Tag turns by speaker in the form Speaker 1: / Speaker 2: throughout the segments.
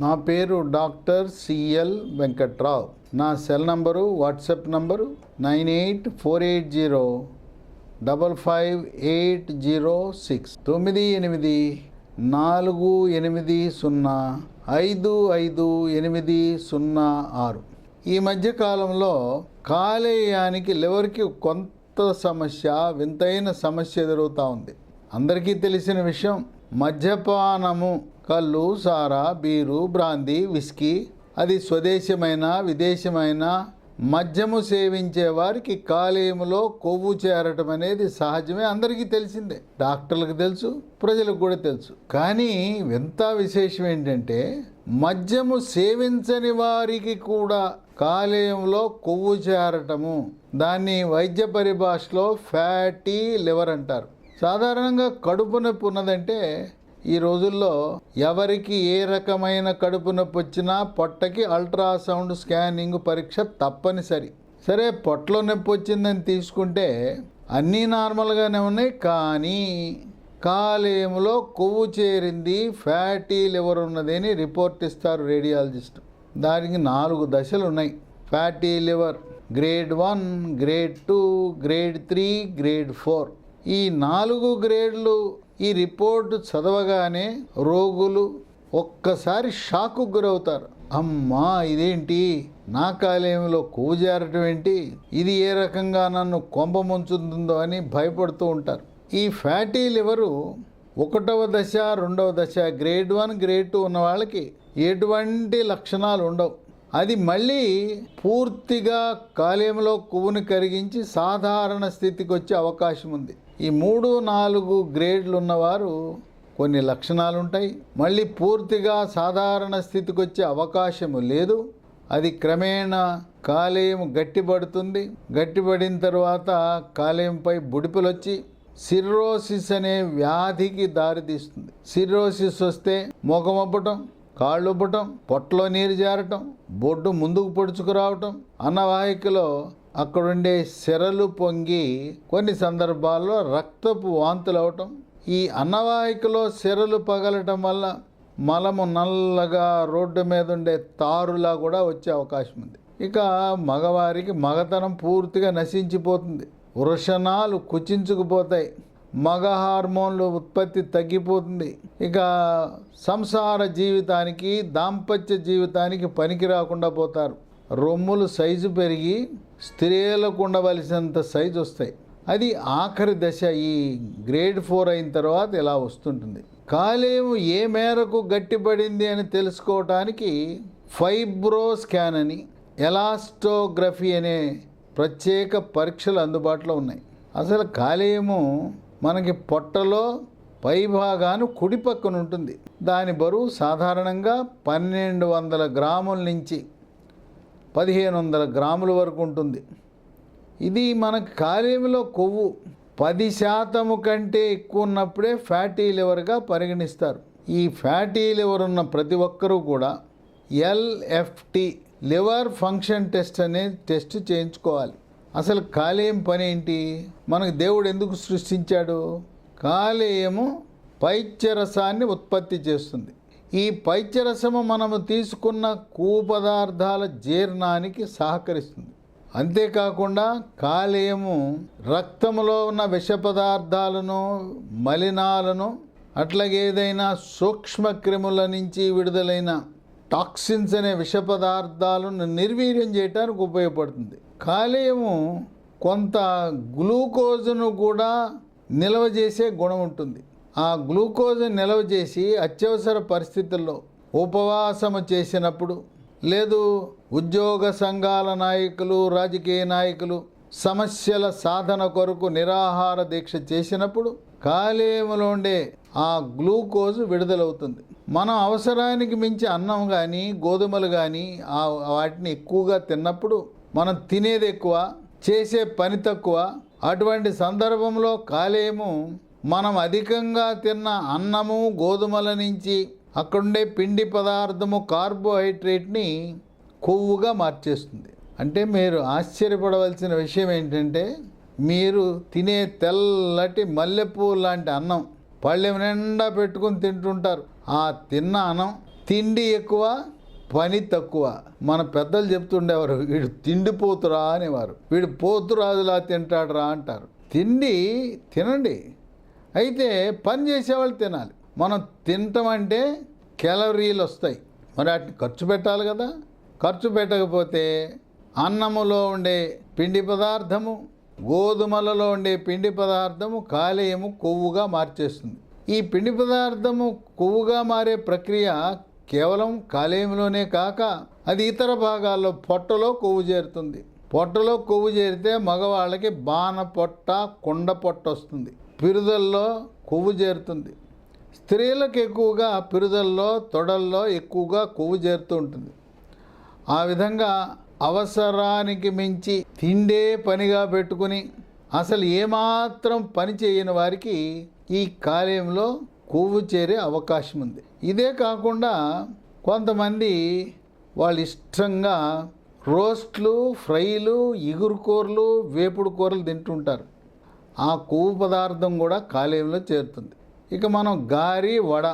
Speaker 1: నా పేరు doctor CL Venkatrao. నా cell number WhatsApp number nine eight four eight zero double five eight zero six. తొమ్మిది ఎనిమిది నాలుగు ఎనిమిది సున్నా ఐదు ఐదు ఎనిమిది సున్నా ఆరు. ఈ మధ్య కాలంలో కాలేయానికి లివర్కి కొంత సమస్య వింతైన సమస్య ఎదురవుతూ ఉంది. అందరికీ తెలిసిన విషయం మద్యపానము కళ్ళు సారా బీరు బ్రాందీ విస్కీ అది స్వదేశమైన విదేశమైన మద్యము సేవించే వారికి కాలేయములో కొవ్వు చేరటం అనేది సహజమే అందరికీ తెలిసిందే. డాక్టర్లకు తెలుసు ప్రజలకు కూడా తెలుసు. కానీ వింత విశేషం ఏంటంటే మద్యము సేవించని వారికి కూడా కాలేయంలో కొవ్వు చేరటము. దాన్ని వైద్య పరిభాషలో ఫ్యాటీ లివర్ అంటారు. సాధారణంగా కడుపు నొప్పి ఉన్నదంటే ఈ రోజుల్లో ఎవరికి ఏ రకమైన కడుపు నొప్పి వచ్చినా పొట్టకి అల్ట్రాసౌండ్ స్కానింగ్ పరీక్ష తప్పనిసరి. సరే పొట్టలో నొప్పి వచ్చిందని తీసుకుంటే అన్నీ నార్మల్గానే ఉన్నాయి. కానీ కాలేయంలో కొవ్వు చేరింది ఫ్యాటీ లివర్ ఉన్నది అని రిపోర్ట్ ఇస్తారు రేడియాలజిస్ట్. దానికి నాలుగు దశలు ఉన్నాయి. Fatty liver grade one grade two grade three grade four. ఈ నాలుగు గ్రేడ్లు ఈ రిపోర్ట్ చదవగానే రోగులు ఒక్కసారి షాకు గురవుతారు. అమ్మా ఇదేంటి? నా కాలేయంలో కూజారటం ఏంటి? ఇది ఏ రకంగా నన్ను కొంప ముంచుతుందో అని భయపడుతూ ఉంటారు. ఈ ఫ్యాటీ లివరు ఒకటవ దశ రెండవ దశ గ్రేడ్ వన్ గ్రేడ్ టూ ఉన్న వాళ్ళకి ఎటువంటి లక్షణాలు ఉండవు అది మళ్ళీ పూర్తిగా కాలేయంలో కొవ్వుని కరిగించి సాధారణ స్థితికి వచ్చే అవకాశం ఉంది. ఈ మూడు నాలుగు గ్రేడ్లు ఉన్నవారు కొన్ని లక్షణాలు ఉంటాయి మళ్ళీ పూర్తిగా సాధారణ స్థితికి వచ్చే అవకాశము లేదు. అది క్రమేణా కాలేయం గట్టిపడుతుంది. గట్టిపడిన తర్వాత కాలేయంపై బుడిపలు వచ్చి సిర్రోసిస్ అనే వ్యాధికి దారితీస్తుంది. సిర్రోసిస్ వస్తే మొగమబ్బటం కాళ్ళుబ్బటం కాళ్ళు ఉబ్బటం పొట్టలో నీరు జారటం బొడ్డు ముందుకు పొడుచుకురావటం అన్నవాహికలో అక్కడుండే సిరలు పొంగి కొన్ని సందర్భాల్లో రక్తపు వాంతులు అవటం ఈ అన్నవాహికలో సిరలు పగలటం వల్ల మలము నల్లగా రోడ్డు మీద ఉండే తారులా కూడా వచ్చే అవకాశం ఉంది ఇక మగవారికి మగతనం పూర్తిగా నశించిపోతుంది. వృషణాలు కుచించుకుపోతాయి. మగ హార్మోన్లు ఉత్పత్తి తగ్గిపోతుంది. ఇక సంసార జీవితానికి దాంపత్య జీవితానికి పనికి రాకుండా పోతారు. రొమ్ములు సైజు పెరిగి స్త్రీలకు ఉండవలసినంత సైజు వస్తాయి. అది ఆఖరి దశ. ఈ గ్రేడ్ ఫోర్ అయిన తర్వాత ఇలా వస్తుంటుంది. కాలేయం ఏ మేరకు గట్టిపడింది అని తెలుసుకోవటానికి ఫైబ్రో స్కాన్ అని ఎలాస్టోగ్రఫీ అనే ప్రత్యేక పరీక్షలు అందుబాటులో ఉన్నాయి. అసలు కాలేయము మనకి పొట్టలో పై భాగాను కుడి పక్కన ఉంటుంది. దాని బరువు సాధారణంగా పన్నెండు వందల గ్రాముల నుంచి పదిహేను వందల గ్రాముల వరకు ఉంటుంది. ఇది మన కాలేయంలో కొవ్వు పది శాతము కంటే ఎక్కువ ఉన్నప్పుడే ఫ్యాటీ లివర్గా పరిగణిస్తారు. ఈ ఫ్యాటీ లివర్ ఉన్న ప్రతి ఒక్కరూ కూడా ఎల్ఎఫ్టి లివర్ ఫంక్షన్ టెస్ట్ అనే టెస్ట్ చేయించుకోవాలి. అసలు కాలేయం పని ఏంటి? మనకు దేవుడు ఎందుకు సృష్టించాడు? కాలేయము పైత్యరసాన్ని ఉత్పత్తి చేస్తుంది. ఈ పైత్యరసము మనము తీసుకున్న కూపదార్థాల జీర్ణానికి సహకరిస్తుంది. అంతేకాకుండా కాలేయము రక్తములో ఉన్న విష పదార్థాలను మలినాలను అట్లాగే ఏదైనా సూక్ష్మక్రిముల నుంచి విడుదలైన టాక్సిన్స్ అనే విష పదార్థాలను నిర్వీర్యం చేయడానికి ఉపయోగపడుతుంది. కాలేయము కొంత గ్లూకోజ్ను కూడా నిల్వ చేసే గుణం ఉంటుంది. ఆ గ్లూకోజ్ నిల్వ చేసి అత్యవసర పరిస్థితుల్లో ఉపవాసము చేసినప్పుడు లేదు ఉద్యోగ సంఘాల నాయకులు రాజకీయ నాయకులు సమస్యల సాధన కొరకు నిరాహార దీక్ష చేసినప్పుడు కాలేయములో ఉండే ఆ గ్లూకోజ్ విడుదలవుతుంది. మనం అవసరానికి మించి అన్నం కానీ గోధుమలు కానీ ఆ వాటిని ఎక్కువగా తిన్నప్పుడు మనం తినేది ఎక్కువ చేసే పని తక్కువ. అటువంటి సందర్భంలో కాలేయము మనం అధికంగా తిన్న అన్నము గోధుమల నుంచి అక్కడుండే పిండి పదార్థము కార్బోహైడ్రేట్ని కొవ్వుగా మార్చేస్తుంది. అంటే మీరు ఆశ్చర్యపడవలసిన విషయం ఏంటంటే మీరు తినే తెల్లటి మల్లెపూ లాంటి అన్నం పళ్ళెం నిండా పెట్టుకుని తింటుంటారు. ఆ తిన్న అన్నం తిండి ఎక్కువ పని తక్కువ. మన పెద్దలు చెప్తుండేవారు వీడు తిండి పోతురా అనేవారు. వీడు పోతురాజులా తింటాడురా అంటారు. తిండి తినండి. అయితే పని చేసేవాళ్ళు తినాలి. మనం తింటామంటే అంటే క్యాలరీలు వస్తాయి. మరి వాటిని ఖర్చు పెట్టాలి కదా. ఖర్చు పెట్టకపోతే అన్నములో ఉండే పిండి పదార్థము గోధుమలలో ఉండే పిండి పదార్థము కాలేయము కొవ్వుగా మార్చేస్తుంది. ఈ పిండి పదార్థము కొవ్వుగా మారే ప్రక్రియ కేవలం కాలేయంలోనే కాక అది ఇతర భాగాల్లో పొట్టలో కొవ్వు చేరుతుంది. పొట్టలో కొవ్వు చేరితే మగవాళ్ళకి బాణ పొట్ట కొండ పొట్ట వస్తుంది. పిరుదల్లో కొవ్వు చేరుతుంది. స్త్రీలకు ఎక్కువగా పిరుదల్లో తొడల్లో ఎక్కువగా కొవ్వు చేరుతూ ఉంటుంది. ఆ విధంగా అవసరానికి మించి తిండే పనిగా పెట్టుకుని అసలు ఏమాత్రం పని చేయని వారికి ఈ కాలేయంలో కొవ్వు చేరే అవకాశం ఉంది. ఇదే కాకుండా కొంతమంది వాళ్ళు ఇష్టంగా రోస్ట్లు ఫ్రైలు ఇగురు కూరలు వేపుడు కూరలు తింటుంటారు. ఆ కొవ్వు పదార్థం కూడా కాలేయంలో చేరుతుంది. ఇక మనం గారి వడ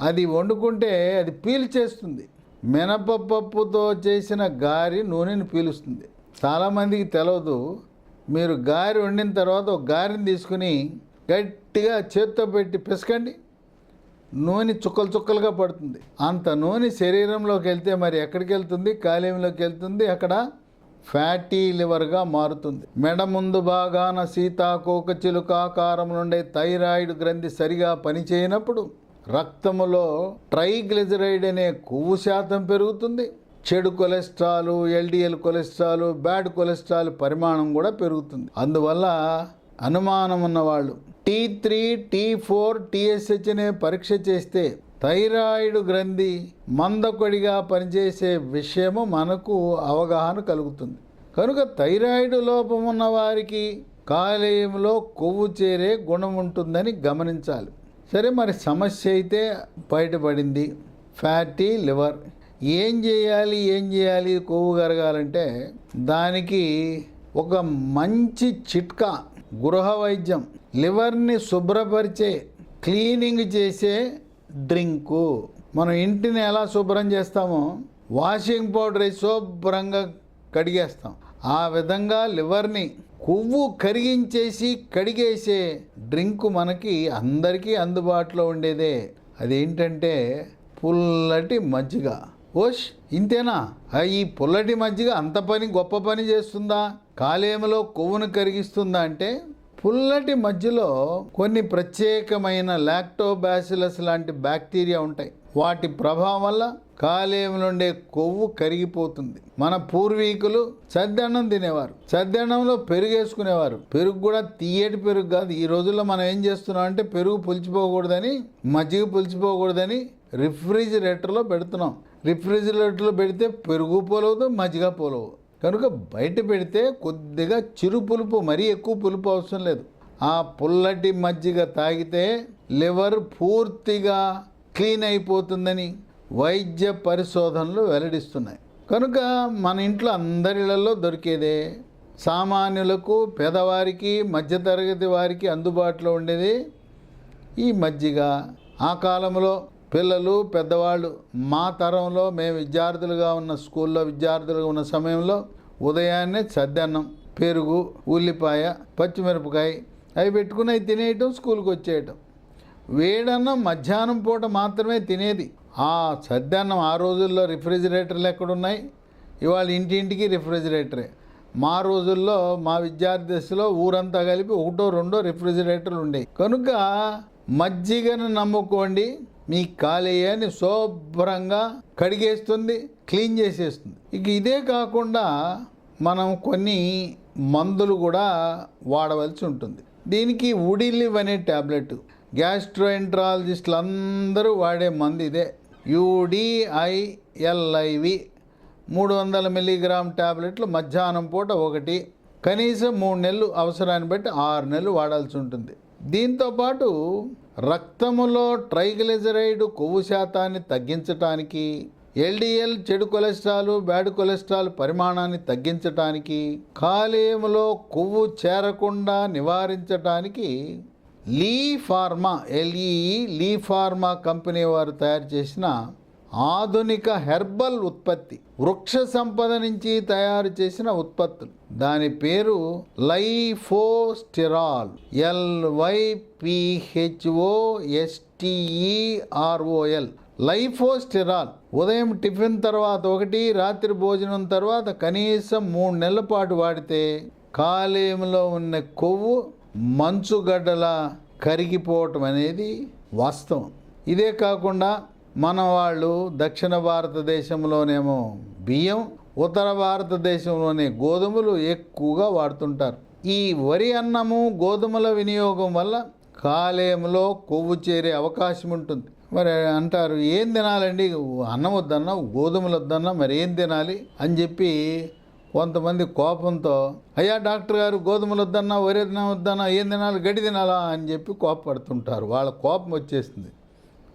Speaker 1: అది వండుకుంటే అది పీల్చేస్తుంది. మినపప్పుతో చేసిన గారి నూనెని పీలుస్తుంది. చాలామందికి తెలియదు మీరు గారి వండిన తర్వాత ఒక గారిని తీసుకుని గట్టిగా చేత్తో పెట్టి పిసకండి. నూనె చుక్కలు చుక్కలుగా పడుతుంది. అంత నూనె శరీరంలోకి వెళ్తే మరి ఎక్కడికి వెళ్తుంది? కాలేయంలోకి వెళ్తుంది? అక్కడ ఫ్యాటీ లివర్గా మారుతుంది. మెడ ముందు భాగాన సీతాకోక చిలుకాకారం నుండే థైరాయిడ్ గ్రంథి సరిగా పనిచేయనప్పుడు రక్తములో ట్రైగ్లిజరైడ్ అనే కొవ్వు శాతం పెరుగుతుంది. చెడు cholesterol LDL cholesterol bad cholesterol పరిమాణం కూడా పెరుగుతుంది. అందువల్ల అనుమానం ఉన్నవాళ్ళు T three T four TSH అనే పరీక్ష చేస్తే థైరాయిడ్ గ్రంథి మందకొడిగా పనిచేసే విషయము మనకు అవగాహన కలుగుతుంది. కనుక థైరాయిడ్ లోపం ఉన్న వారికి కాలేయంలో కొవ్వు చేరే గుణం ఉంటుందని గమనించాలి. సరే మరి సమస్య అయితే బయటపడింది. Fatty liver. ఏం చేయాలి ఏం చేయాలి కొవ్వు కరగాలంటే దానికి ఒక మంచి చిట్కా గృహ వైద్యం. లివర్ని శుభ్రపరిచే క్లీనింగ్ చేసే డ్రింకు. మనం ఇంటిని ఎలా శుభ్రం చేస్తామో వాషింగ్ పౌడర్ శుభ్రంగా కడిగేస్తాం. ఆ విధంగా లివర్ని కొవ్వు కరిగించేసి కడిగేసే డ్రింకు మనకి అందరికీ అందుబాటులో ఉండేదే. అదేంటంటే పుల్లటి మజ్జిగ. ఓష్ ఇంతేనా? ఈ పుల్లటి మజ్జిగ అంత పని గొప్ప పని చేస్తుందా? కాలేయంలో కొవ్వును కరిగిస్తుందా అంటే పుల్లటి మధ్యలో కొన్ని ప్రత్యేకమైన లాక్టోబాసిలస్ లాంటి బ్యాక్టీరియా ఉంటాయి. వాటి ప్రభావం వల్ల కాలేయం నుండే కొవ్వు కరిగిపోతుంది. మన పూర్వీకులు సద్దన్నం తినేవారు. సద్దన్నంలో పెరుగు వేసుకునేవారు పెరుగు కూడా తీయటి పెరుగు కాదు. ఈ రోజుల్లో మనం ఏం చేస్తున్నాం అంటే పెరుగు పులిచిపోకూడదని మజ్జిగ పులిచిపోకూడదని రిఫ్రిజిరేటర్లో పెడుతున్నాం. రిఫ్రిజిరేటర్లో పెడితే పెరుగు పోలవదు మజ్జిగ పోలవు కనుక బయట పెడితే కొద్దిగా చిరు పులుపు మరీ ఎక్కువ పులుపు అవసరం లేదు. ఆ పుల్లటి మజ్జిగ తాగితే లివర్ పూర్తిగా క్లీన్ అయిపోతుందని. వైద్య పరిశోధనలు వెల్లడిస్తున్నాయి. కనుక మన ఇంట్లో అందరిళ్ళలో దొరికేదే సామాన్యులకు పేదవారికి మధ్యతరగతి వారికి అందుబాటులో ఉండేది. ఈ మజ్జిగ ఆ కాలంలో పిల్లలు పెద్దవాళ్ళు మా తరంలో మేము విద్యార్థులుగా ఉన్న స్కూల్లో విద్యార్థులుగా ఉన్న సమయంలో ఉదయాన్నే సద్దన్నం పెరుగు ఉల్లిపాయ పచ్చిమిరపకాయ అవి పెట్టుకుని అవి తినేయటం స్కూల్కి వచ్చేయటం. వేడన్నం మధ్యాహ్నం పూట మాత్రమే తినేది. ఆ సద్దన్నం ఆ రోజుల్లో రిఫ్రిజిరేటర్లు ఎక్కడున్నాయి? ఇవాళ ఇంటింటికి రిఫ్రిజిరేటరే. మా రోజుల్లో మా విద్యార్థి దశలో ఊరంతా కలిపి ఒకటో రెండో రిఫ్రిజిరేటర్లు ఉండేవి. కనుక మజ్జిగను నమ్ముకోండి మీ కాలేయాన్ని శుభ్రంగా కడిగేస్తుంది క్లీన్ చేసేస్తుంది. ఇక ఇదే కాకుండా మనం కొన్ని మందులు కూడా వాడవలసి ఉంటుంది. దీనికి ఉడిలివ్ అనే ట్యాబ్లెట్ గ్యాస్ట్రోఎంట్రాలజిస్టులు అందరూ వాడే మందు ఇదే. యూడిఐఎల్ఐవి మూడు వందల మిల్లీగ్రామ్ ట్యాబ్లెట్లు మధ్యాహ్నం పూట ఒకటి కనీసం మూడు నెలలు అవసరాన్ని బట్టి ఆరు నెలలు వాడాల్సి ఉంటుంది. దీంతోపాటు రక్తములో ట్రైగ్లిజరైడ్ కొవ్వు శాతాన్ని తగ్గించటానికి ఎల్డిఎల్ చెడు కొలెస్ట్రాల్ బ్యాడ్ కొలెస్ట్రాల్ పరిమాణాన్ని తగ్గించటానికి కాలేయంలో కొవ్వు చేరకుండా నివారించటానికి Lee Pharma LEE Lee Pharma company వారు తయారు చేసిన ఆధునిక హెర్బల్ ఉత్పత్తి వృక్ష సంపద నుంచి తయారు చేసిన ఉత్పత్తులు. దాని పేరు లైఫోస్టిరాల్ ఎల్వైపిహెచ్ఓఎస్టిఈఆర్ఓఎల్ లైఫోస్టిరాల్ ఉదయం టిఫిన్ తర్వాత ఒకటి రాత్రి భోజనం తర్వాత కనీసం మూడు నెలల పాటు వాడితే కాలేయంలో ఉన్న కొవ్వు మంచుగడ్డల కరిగిపోవటం అనేది వాస్తవం. ఇదే కాకుండా మన వాళ్ళు దక్షిణ భారతదేశంలోనేమో బియ్యం ఉత్తర భారతదేశంలోనే గోధుమలు ఎక్కువగా వాడుతుంటారు. ఈ వరి అన్నము గోధుమల వినియోగం వల్ల కాలేయంలో కొవ్వు చేరే అవకాశం ఉంటుంది. మరి అంటారు ఏం తినాలండి? అన్నం వద్దన్నా గోధుమలు వద్దన్నా మరి ఏం తినాలి? అని చెప్పి కొంతమంది కోపంతో అయ్యా డాక్టర్ గారు గోధుమలు వద్దన్నా వరి వద్దన్నా ఏం తినాలి గడి తినాలా? అని చెప్పి కోపపడుతుంటారు. వాళ్ళ కోపం వచ్చేస్తుంది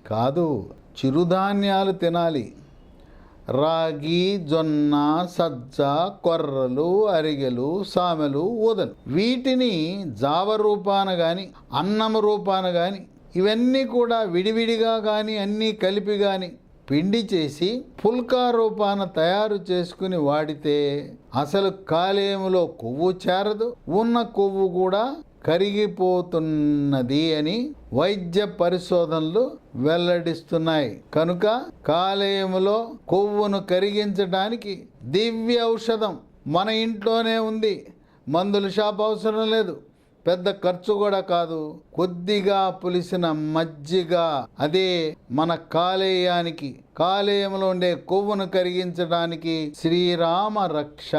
Speaker 1: కాదు చిరుధాన్యాలు తినాలి. రాగి జొన్న సజ్జ కొర్రలు అరిగెలు సామెలు ఊదలు. వీటిని జావ రూపాన కానీ అన్నం రూపాన కానీ ఇవన్నీ కూడా విడివిడిగా కానీ అన్నీ కలిపి కానీ పిండి చేసి పుల్కా రూపాన తయారు చేసుకుని వాడితే అసలు కాలేయములో కొవ్వు చేరదు ఉన్న కొవ్వు కూడా కరిగిపోతున్నది అని వైద్య పరిశోధనలు వెల్లడిస్తున్నాయి. కనుక కాలేయములో కొవ్వును కరిగించడానికి దివ్య ఔషధం మన ఇంట్లోనే ఉంది. మందుల షాప్ అవసరం లేదు. పెద్ద ఖర్చు కూడా కాదు. కొద్దిగా పులిసిన మజ్జిగ. అదే మన కాలేయానికి కాలేయంలో ఉండే కొవ్వును కరిగించడానికి శ్రీరామ రక్ష